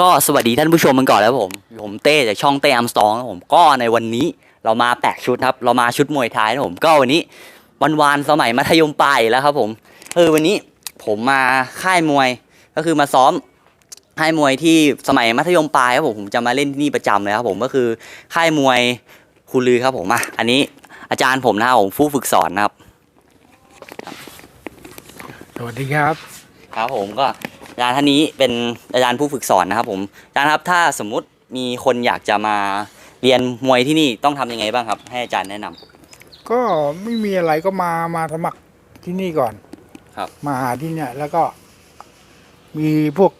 ก็สวัสดีท่านผู้ชมกันก่อนแล้วผม ผมเต้จากช่องเต้อัมสตองครับผมก็ในวันนี้เรามาแปลกชุดครับ เรามาชุดมวยไทยนะผมก็วันนี้วันวานๆสมัยมัธยมปลายแล้วครับผมเออวันนี้ผมมาค่ายมวยก็คือมาซ้อมค่ายมวยที่สมัยมัธยมปลายครับผมผมจะมาเล่นที่นี่ประจำเลยครับผมก็คือค่ายมวยครูลือครับผมอะอันนี้อาจารย์ผมนะครับผมผู้ฝึกสอนนะครับ สวัสดีครับ ครับผมก็ อาจารย์ท่านนี้เป็นอาจารย์ผู้ฝึกสอนนะครับผมอาจารย์ครับถ้าสมมุติมีคนอยากจะมาเรียนมวยที่นี่ต้องทำยังไงบ้างครับ ให้อาจารย์แนะนำ ก็ไม่มีอะไรก็มามาสมัครที่นี่ก่อนครับ มาหาที่เนี่ย แล้วก็ มีพวก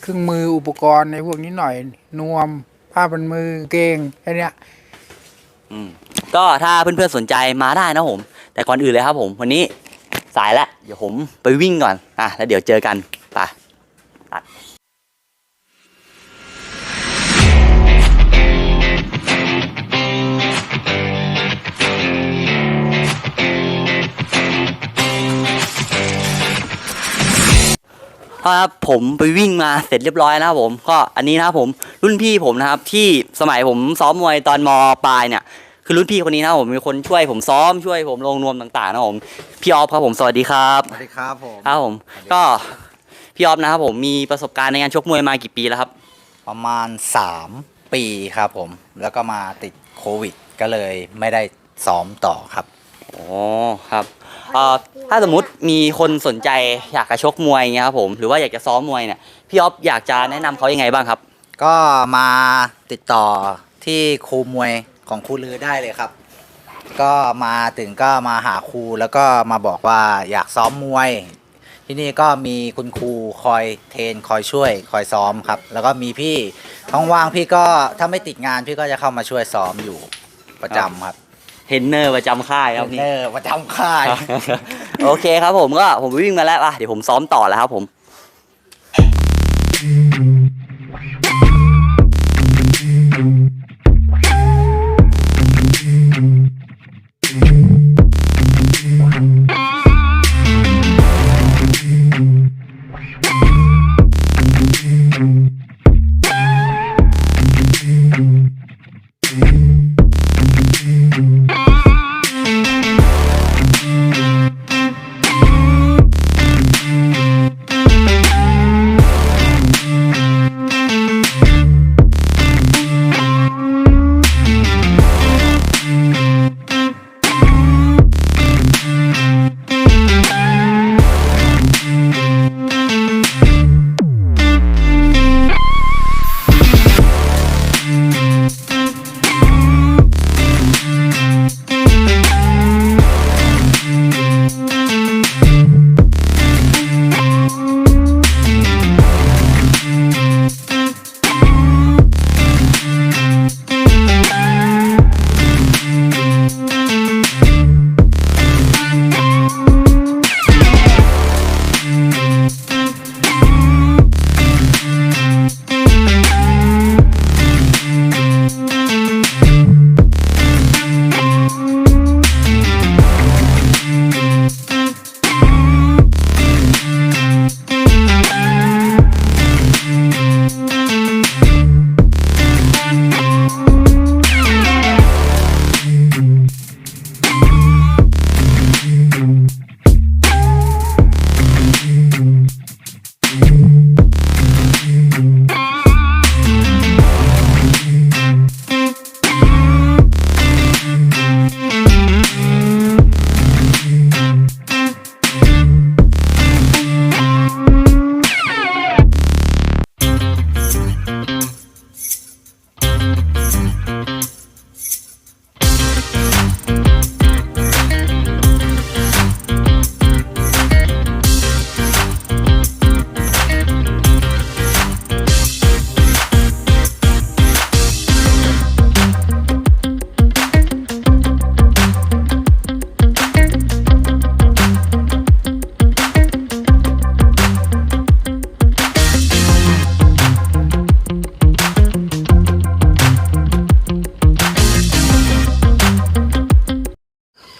เครื่องมืออุปกรณ์ในพวกนี้หน่อย นวม ผ้าพันมือเกงแค่เนี้ย อืมก็ถ้าเพื่อนๆสนใจมาได้นะผม แต่ก่อนอื่นเลยครับผม วันนี้สายแล้วเดี๋ยวผมไปวิ่งก่อนอะแล้วเดี๋ยวเจอกัน ไปตัดครับผมไปวิ่งมาเสร็จเรียบร้อยนะครับผมก็อันนี้นะครับผมรุ่นพี่ผมนะครับที่สมัยผมซ้อมมวยตอนมปลายเนี่ยคือรุ่นพี่คนนี้นะครับผมมีคนช่วยผมซ้อมช่วยผมลงนวมต่างๆนะครับผมพี่ออฟครับผมสวัสดีครับสวัสดีครับผมครับผมก็ พี่ออฟนะครับผมมีประสบการณ์ในการชกมวยมากี่ปีแล้วครับ ประมาณ 3 ปีครับผม แล้วก็มาติดโควิด ก็เลยไม่ได้ซ้อมต่อครับ อ๋อครับเอ่อถ้าสมมุติมีคนสนใจอยากจะชกมวยอย่างเงี้ยครับผมหรือว่าอยากจะซ้อมมวยเนี่ยพี่ออฟอยากจะแนะนำเขายังไงบ้างครับ ก็มาติดต่อที่ครูมวยของครูลือได้เลยครับ ก็มาถึงก็มาหาครูแล้วก็มาบอกว่าอยากซ้อมมวย ที่นี่ก็มีคุณครูคอยเทรนคอยช่วย คอยซ้อมครับ แล้วก็มีพี่ท้องว่างพี่ก็ถ้าไม่ติดงานพี่ก็จะเข้ามาช่วยซ้อมอยู่ประจำครับเทรนเนอร์ประจำค่ายครับเทรนนี่ เนอร์ประจำค่าย โอเคครับผมก็ผมวิ่งมาแล้วอะเดี๋ยวผมซ้อมต่อแล้วครับผม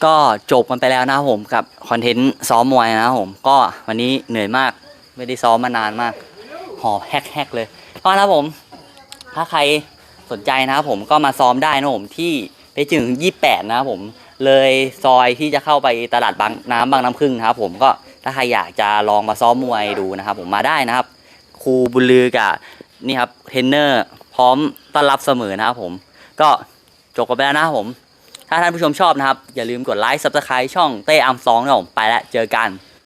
ก็จบกันไปแล้วนะครับผมกับคอนเทนต์ซ้อมมวยนะครับผมก็วันนี้เหนื่อยมากไม่ได้ซ้อมมานานมาก หอบแฮกๆเลยก็นะครับผม ถ้าใครสนใจนะครับผมก็มาซ้อมได้นะครับผมที่ไปถึง 28 นะครับผมเลยซอยที่จะเข้าไปตลาดบางน้ำบางน้ำพึ่งนะครับผมก็ถ้าใครอยากจะลองมาซ้อมมวยดูนะครับ ผมมาได้นะครับครูบุญลือกับนี่ครับเทรนเนอร์พร้อมต้อนรับเสมอนะครับผม ก็จบกันไปแล้วนะครับผม ถ้าท่านผู้ชมชอบนะครับ อย่าลืมกดไลค์ subscribe ช่องเต้อัมซองนะผมไปแล้วเจอกัน